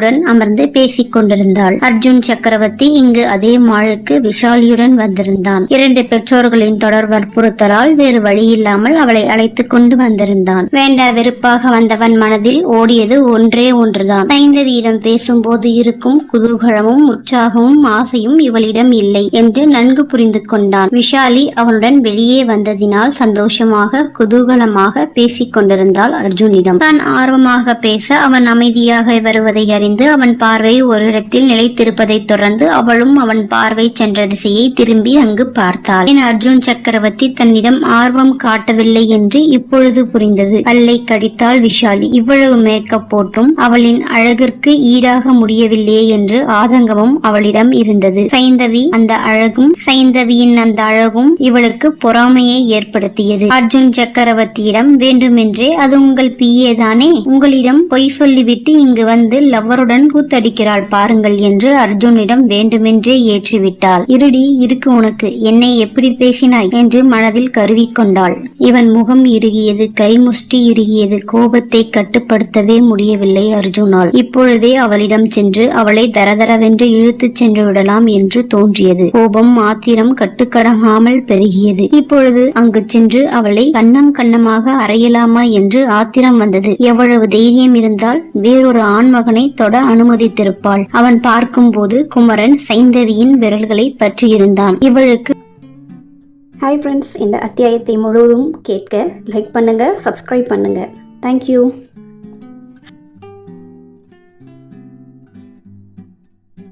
குருவுடன் அமர்ந்து பேசிக் கொண்டிருந்தாள். அர்ஜுன் சக்கரவர்த்தி இங்கு அதே மாளுக்கு விஷாலியுடன் வந்திருந்தான். இரண்டு பெற்றோர்களின் தொடர் வற்புறுத்தலால் வேறு வழியில்லாமல் அவளை அழைத்துக் கொண்டு வந்திருந்தான். வேண்டா வெறுப்பாக வந்தவன் மனதில் ஓடியது ஒன்றே ஒன்றுதான். சைந்தவியிடம் பேசும்போது இருக்கும் குதூகலமும் உற்சாகமும் ஆசையும் இவளிடம் இல்லை என்று நன்கு புரிந்து கொண்டான். விஷாலி அவனுடன் வெளியே வந்ததினால் சந்தோஷமாக குதூகலமாக பேசிக் கொண்டிருந்தாள் அர்ஜுனிடம். தான் ஆர்வமாக பேச அவன் அமைதியாக வருவதை அறிந்து அவன் பார்வை ஒரு இடத்தில் நிலைத்திருப்பதைத் தொடர்ந்து அவளும் அவன் பார்வை சென்ற திசையை திரும்பி அங்கு பார்த்தாள். என் அர்ஜுன் சக்கரவர்த்தி தன்னிடம் ஆர்வம் காட்டவில்லை என்று இப்பொழுது புரிந்தது. பல்லை கடித்தாள் விஷாலி. இவ்வளவு மேக்கப் போட்டும் அவளின் அழகிற்கு ஈடாக முடியவில்லையே என்று ஆதங்கமும் அவளிடம் இருந்தது. சைந்தவி அந்த அழகும் சைந்தவியின் அந்த அழகும் இவளுக்கு பொறாமையை ஏற்படுத்தியது. அர்ஜுன் சக்கரவர்த்தியிடம் வேண்டுமென்றே அது உங்கள் பிஏ தானே? உங்களிடம் பொய் சொல்லிவிட்டு இங்கு வந்து லவ்வர் லவ்வருடன் கூத்தடிக்கிறாள் பாருங்கள் என்று அர்ஜுனிடம் வேண்டுமென்றே ஏற்றிவிட்டாள். இருடி இருக்கு உனக்கு. என்னை எப்படி பேசினாய்? என்று மனதில் கருவிக்கொண்டாள் இவன் முகம் இறுகியது கைமுஷ்டி இறுகியது கோபத்தை கட்டுப்படுத்தவே முடியவில்லை அர்ஜுனால். இப்பொழுதே அவளிடம் சென்று அவளை தரதரவென்று இழுத்துச் சென்று விடலாம் என்று தோன்றியது. கோபம் ஆத்திரம் கட்டுக்கடங்காமல் பெருகியது. இப்பொழுது அங்கு சென்று அவளை கண்ணம் கண்ணமாக அறையலாமா என்று ஆத்திரம் வந்தது. எவ்வளவு தைரியம் இருந்தால் வேறொரு ஆண்மகனை தொட அனுமதித்திருப்பாள். அவன் பார்க்கும்போது குமரன் சைந்தவியின் விரல்களை பற்றியிருந்தான். இவளுக்கு ஹாய் ஃப்ரெண்ட்ஸ் இந்த அத்தியாயத்தை முழுவதும் கேட்க லைக் பண்ணுங்க சப்ஸ்கிரைப் பண்ணுங்க. தேங்க்யூ